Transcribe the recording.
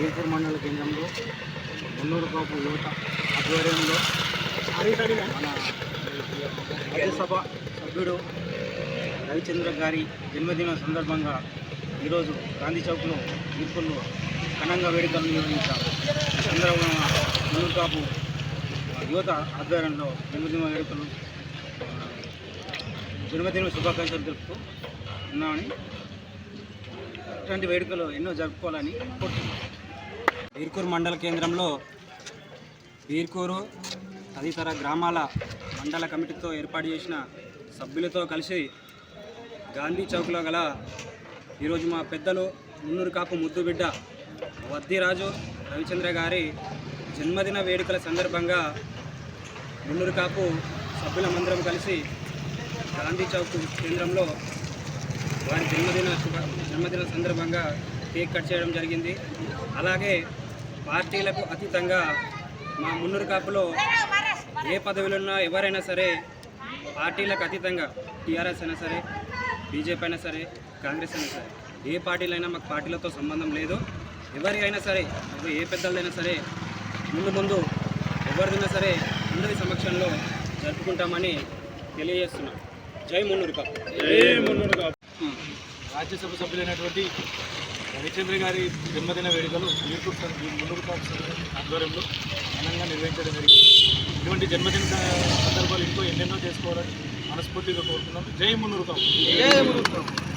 బీర్పూర్ మండల కేంద్రంలో మున్నూరు కాపు యువత ఆధ్వర్యంలో మన రాజ్యసభ సభ్యుడు రవిచంద్ర గారి జన్మదిన సందర్భంగా ఈరోజు గాంధీ చౌక్లో బీర్పూర్లో ఘనంగా వేడుకలు నిర్వహించారు. సందర్భంగా మున్నూరు కాపు యువత ఆధ్వర్యంలో జన్మదిన వేడుకలు జన్మదిన శుభాకాంక్షలు తెలుపుతూ ఉన్నామని ఇట్లాంటి వేడుకలు ఎన్నో జరుపుకోవాలని కోరుతున్నాను బీర్కూరు మండల కేంద్రంలో బీర్కూరు తదితర గ్రామాల మండల కమిటీతో ఏర్పాటు చేసిన సభ్యులతో కలిసి గాంధీ చౌక్లో గల ఈరోజు మా పెద్దలు మున్నూరు కాపు ముద్దు బిడ్డ వద్దిరాజు రవిచంద్ర గారి జన్మదిన వేడుకల సందర్భంగా మున్నూరు కాపు సభ్యులమందరం కలిసి గాంధీ చౌక్ కేంద్రంలో వారి జన్మదిన జన్మదిన సందర్భంగా కేక్ కట్ చేయడం జరిగింది. అలాగే పార్టీలకు అతీతంగా మా మున్నూరు కాపులో ఏ పదవిలో ఎవరైనా సరే పార్టీలకు అతీతంగా టీఆర్ఎస్ అయినా సరే బీజేపీ అయినా సరే కాంగ్రెస్ అయినా సరే ఏ పార్టీలైనా మాకు పార్టీలతో సంబంధం లేదు. ఎవరికైనా సరే ఏ పెద్దలైనా సరే ముందు ముందు ఎవరిదైనా సరే అందరి సమక్షంలో జరుపుకుంటామని తెలియజేస్తున్నాం. జై మున్నూరు కాపు. రాజ్యసభ సభ్యులైనటువంటి రవిచంద్ర గారి జన్మదిన వేడుకలు యూట్యూబ్ సం- ఆధ్వర్యంలో ఘనంగా నిర్వహించడం జరిగింది. ఇటువంటి జన్మదిన సందర్భాలు ఇంట్లో ఎన్నెన్నో చేసుకోవాలని మనస్ఫూర్తిగా కోరుతున్నాం. జై మున్నూరు కాపు